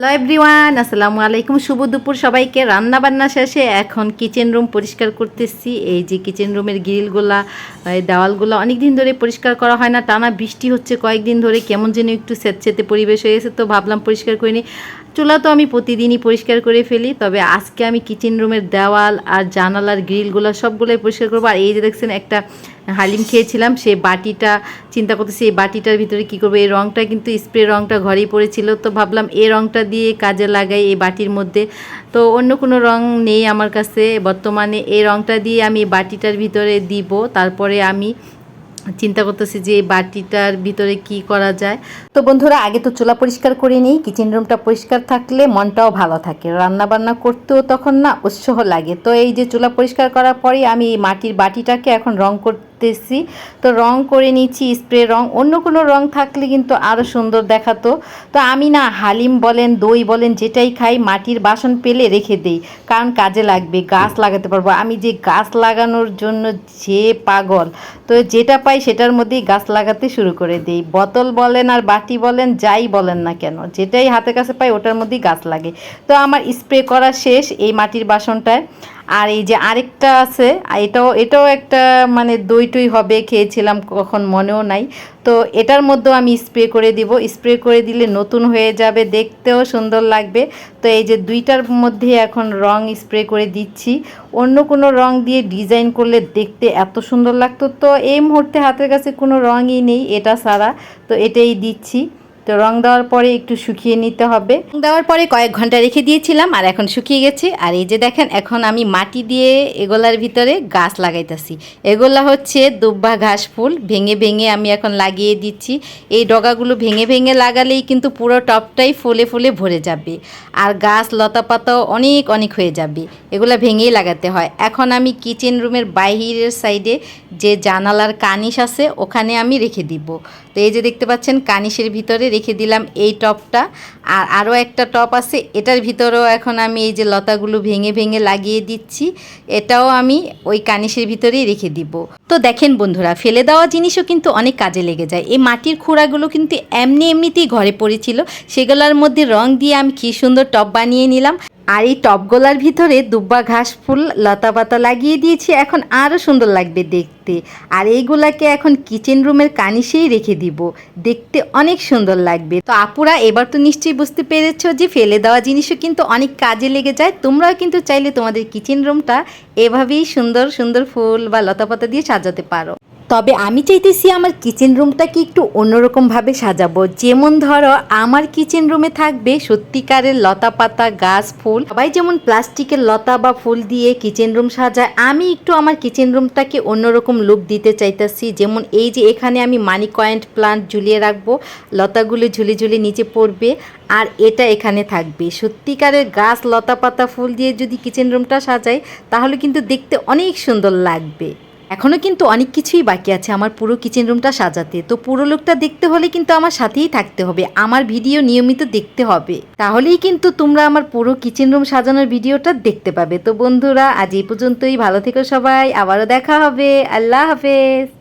Hello everyone আসসালামু আলাইকুম শুভ দুপুর সবাইকে রান্না বান্না শেষে এখন কিচেন রুম পরিষ্কার করতেছি। এই যে কিচেন রুমের গ্রিলগুলা দেওয়ালগুলো অনেক দিন ধরে পরিষ্কার করা হয় না। টানা বৃষ্টি হচ্ছে কয়েকদিন ধরে। কেমন যেন একটু স্যাঁতস্যাঁতে পরিবেশ হয়ে গেছে, তো ভাবলাম পরিষ্কার করে নিই। চুলা তো আমি প্রতিদিনই পরিষ্কার করে ফেলি, তবে আজকে আমি কিচেন রুমের দেওয়াল আর জানালার গ্রিলগুলো সবগুলোই পরিষ্কার করব। আর এই যে দেখছেন একটা হালিম খেয়েছিলাম, সে বাটিটা চিন্তা করতেছি এই বাটিটার ভিতরে কি করব? এই রঙটা কিন্তু স্প্রে রঙটা ঘরেই পড়েছিল, তো ভাবলাম এই রঙটা দিয়ে কাজে লাগাই এই বাটির মধ্যে। তো অন্য কোনো রং নেই আমার কাছে, বর্তমানে এই রঙটা দিয়ে আমি বাটিটার ভিতরে দিব, তারপরে আমি চিন্তা করতেছি যে এই বাটিটার ভিতরে কি করা যায়। তো বন্ধুরা, আগে তো চুলা পরিষ্কার করে নিই কিচেন রুমটা পরিষ্কার থাকলে মনটাও ভালো থাকে। রান্না বান্না করতেও তখন না উৎসাহ লাগে। তো এই যে চুলা পরিষ্কার করার পরে আমি মাটির বাটিটাকে এখন রং করতেছি। তো রং করে নিচ্ছি, স্প্রে রং, অন্য কোনো রং থাকলে কিন্তু আরও সুন্দর দেখাতো। তো আমি না হালিম বলেন, দই বলেন, যেটাই খাই, মাটির বাসন পেলে রেখে দেই, কারণ কাজে লাগবে, গাছ লাগাতে পারব। আমি যে গাছ লাগানোর জন্য যে পাগল, তো যেটা পাই সেটার মধ্যেই গাছ লাগাতে শুরু করে দিই। বোতল বলেন আর বাটি বলেন, যাই বলেন না কেন, যেটাই হাতের কাছে পাই, ওটার মধ্যেই গাছ লাগে। তো আমার স্প্রে করা শেষ এই মাটির বাসনটায়। আর এই যে আরেকটা আছে এটাও এটাও একটা মানে দই টই হবে, খেয়েছিলাম কখন মনেও নাই। তো এটার মধ্যেও আমি স্প্রে করে দিব। স্প্রে করে দিলে নতুন হয়ে যাবে, দেখতেও সুন্দর লাগবে। তো এই যে দুইটার মধ্যে এখন রং স্প্রে করে দিচ্ছি। অন্য কোনো রং দিয়ে ডিজাইন করলে দেখতে এত সুন্দর লাগতো। তো এই মুহূর্তে হাতের কাছে কোনো রঙই নেই, এটা ছাড়া। তো এটাই দিচ্ছি। তো রং দেওয়ার পরে একটু শুকিয়ে নিতে হবে। রং দেওয়ার পরে কয়েক ঘণ্টা রেখে দিয়েছিলাম আর এখন শুকিয়ে গেছে। আর এই যে দেখেন, এখন আমি মাটি দিয়ে এগুলার ভিতরে গাছ লাগাইতেছি। এগুলা হচ্ছে দুব্বা ঘাস ফুল, ভেঙে ভেঙে আমি এখন লাগিয়ে দিচ্ছি। এই ডগাগুলো ভেঙে ভেঙে লাগালেই কিন্তু পুরো টপটাই ফুলে ফুলে ভরে যাবে। আর গাছ লতা পাতাও অনেক অনেক হয়ে যাবে। এগুলো ভেঙেই লাগাতে হয়। এখন আমি কিচেন রুমের বাইরের সাইডে যে জানালার কানিশ আছে, ওখানে আমি রেখে দিব। তো এই যে দেখতে পাচ্ছেন, কানিশের ভিতরে রেখে দিলাম এই টপটা। আর আরও একটা টপ আছে, এটার ভিতরেও এখন আমি এই যে লতাগুলো ভেঙে ভেঙে লাগিয়ে দিচ্ছি, এটাও আমি ওই কানিশের ভিতরেই রেখে দিব। তো দেখেন বন্ধুরা, ফেলে দেওয়া জিনিসও কিন্তু অনেক কাজে লেগে যায়। এই মাটির খুঁড়াগুলো কিন্তু এমনি এমনিতেই ঘরে পড়েছিল, সেগুলোর মধ্যে রং দিয়ে আমি কী সুন্দর টপ বানিয়ে নিলাম। আর এই টপগোলার ভিতরে দুব্বা ঘাস, ফুল লতা পাতা লাগিয়ে দিয়েছি। এখন আরও সুন্দর লাগবে দেখতে। আর এইগুলাকে এখন কিচেন রুমের কানিসেই রেখে দিব। দেখতে অনেক সুন্দর লাগবে। তো আপুরা, এবার তো নিশ্চয়ই বুঝতে পেরেছ যে ফেলে দেওয়া জিনিসও কিন্তু অনেক কাজে লেগে যায়। তোমরাও কিন্তু চাইলে তোমাদের কিচেন রুমটা এভাবেই সুন্দর সুন্দর ফুল বা লতা পাতা দিয়ে সাজাতে পারো। তবে আমি চাইতেছি আমার কিচেন রুমটাকে একটু অন্যরকমভাবে সাজাবো। যেমন ধরো, আমার কিচেন রুমে থাকবে সত্যিকারের লতা পাতা গাছ, ফুল। সবাই যেমন প্লাস্টিকের লতা বা ফুল দিয়ে কিচেন রুম সাজায়, আমি একটু আমার কিচেন রুমটাকে অন্যরকম লুক দিতে চাইতেছি। যেমন এই যে এখানে আমি মানি কয়েন্ট প্লান্ট ঝুলিয়ে রাখব, লতাগুলো ঝুলি ঝুলি নিচে পড়বে, আর এটা এখানে থাকবে। সত্যিকারের গাছ লতা পাতা ফুল দিয়ে যদি কিচেন রুমটা সাজাই, তাহলে কিন্তু দেখতে অনেক সুন্দর লাগবে। এখনও কিন্তু অনেক কিছুই বাকি আছে। আমার পুরো কিচেন রুমটা সাজাতে। তো পুরো লোকটা দেখতে হলে কিন্তু আমার সাথেই থাকতে হবে। আমার ভিডিও নিয়মিত দেখতে হবে। তাহলেই কিন্তু তোমরা আমার পুরো কিচেন রুম সাজানোর ভিডিওটা দেখতে পাবে। তো বন্ধুরা, আজ এই পর্যন্তই। ভালো থেকো সবাই। আবারও দেখা হবে। আল্লাহ হাফেজ।